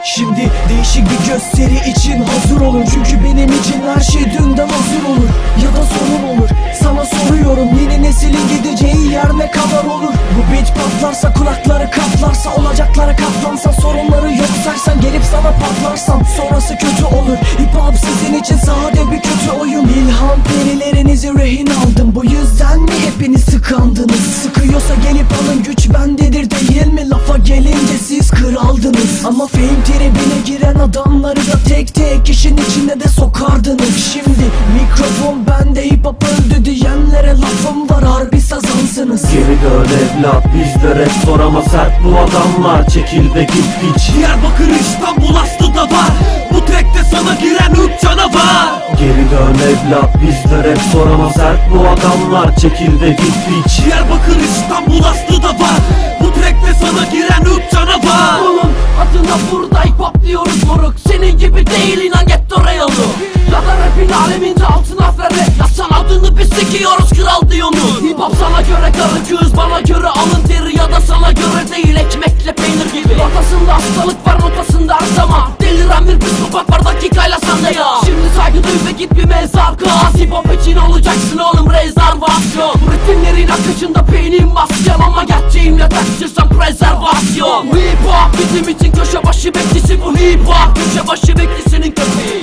Değişik bir gösteri için hazır olun. Çünkü benim için her şey dünden hazır olur. Ya da sorun olur. Sana soruyorum yeni neslin gideceği yer ne kadar olur? Bu beat patlarsa kulakları katlarsa Olacaklara katlansa sorunları yok saysan Gelip sana patlarsam sonrası kötü olur. Hip hop sizin için sade bir kötü oyun. İlham perilerinizi rehin aldım. Bu yüzden mi hepiniz tıkandınız Sıkıyorsa gelip alın güç bendedir değil mi? Lafa gelince siz kraldınız. Ama giren adamları da tek tek işin içine de sokardınız. Şimdi mikrofon bende hip hop öldü diyenlere lafım var harbi sazansınız. Geri dön evlat bizde rap zor ama sert bu adamlar. Çekil ve git piç Diyarbakır İstanbul Aslı'da var. Bu tekte sana giren üç canavar. Geri dön evlat bizde rap zor ama sert bu adamlar. Çekil ve git piç Diyarbakır İstanbul değil inan get oraya yolu Ya da rapin alemince altın harfleri Yazsan adını biz sikiyoruz kral diyorsunuz Hip hop sana göre karı kız bana göre alın teri Ya da sana göre değil. Ekmekle peynir gibi. Rotasında hastalık var notasında her zaman Deliren bir psikopat var dakikayla sende ya. Şimdi saygı duy ve git bir mezar kaz. Hip hop için olacaksın oğlum rezervasyon. Bu ritimlerin akışında peynim masken Ama gerçeğimle taşırsam prezervasyon. Hip hop bizim için köşe başı beklisi Bu hip hop köşe başı beklisinin köpeği